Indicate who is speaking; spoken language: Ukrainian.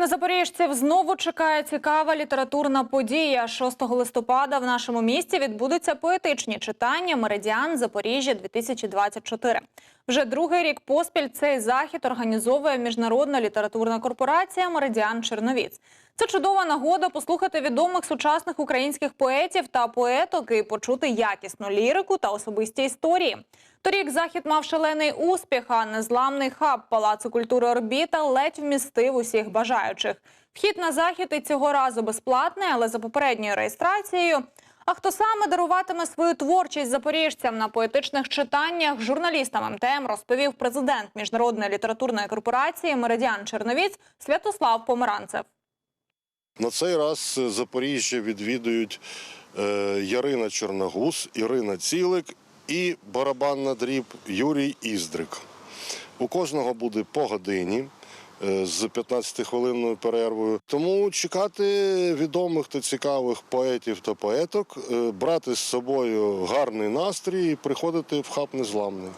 Speaker 1: На запоріжців знову чекає цікава літературна подія. 6 листопада в нашому місті відбудуться поетичні читання Меридіан Запоріжжя 2024 Вже другий рік поспіль цей захід організовує міжнародна літературна корпорація Меридіан Черновіць. Це чудова нагода послухати відомих сучасних українських поетів та поеток і почути якісну лірику та особисті історії. Торік захід мав шалений успіх, а незламний хаб Палацу культури Орбіта ледь вмістив усіх бажаючих. Вхід на захід і цього разу безплатний, але за попередньою реєстрацією. А хто саме даруватиме свою творчість запоріжцям на поетичних читаннях журналістам МТМ розповів президент міжнародної літературної корпорації Меридіан Черновіць Святослав Померанцев.
Speaker 2: На цей раз Запоріжжя відвідують е, Ярина Чорногуз, Ірина Цілик і барабан на дріб Юрій Іздрик. У кожного буде по годині е, з 15-хвилинною перервою. Тому чекати відомих та цікавих поетів та поеток, е, брати з собою гарний настрій і приходити в хаб незламний.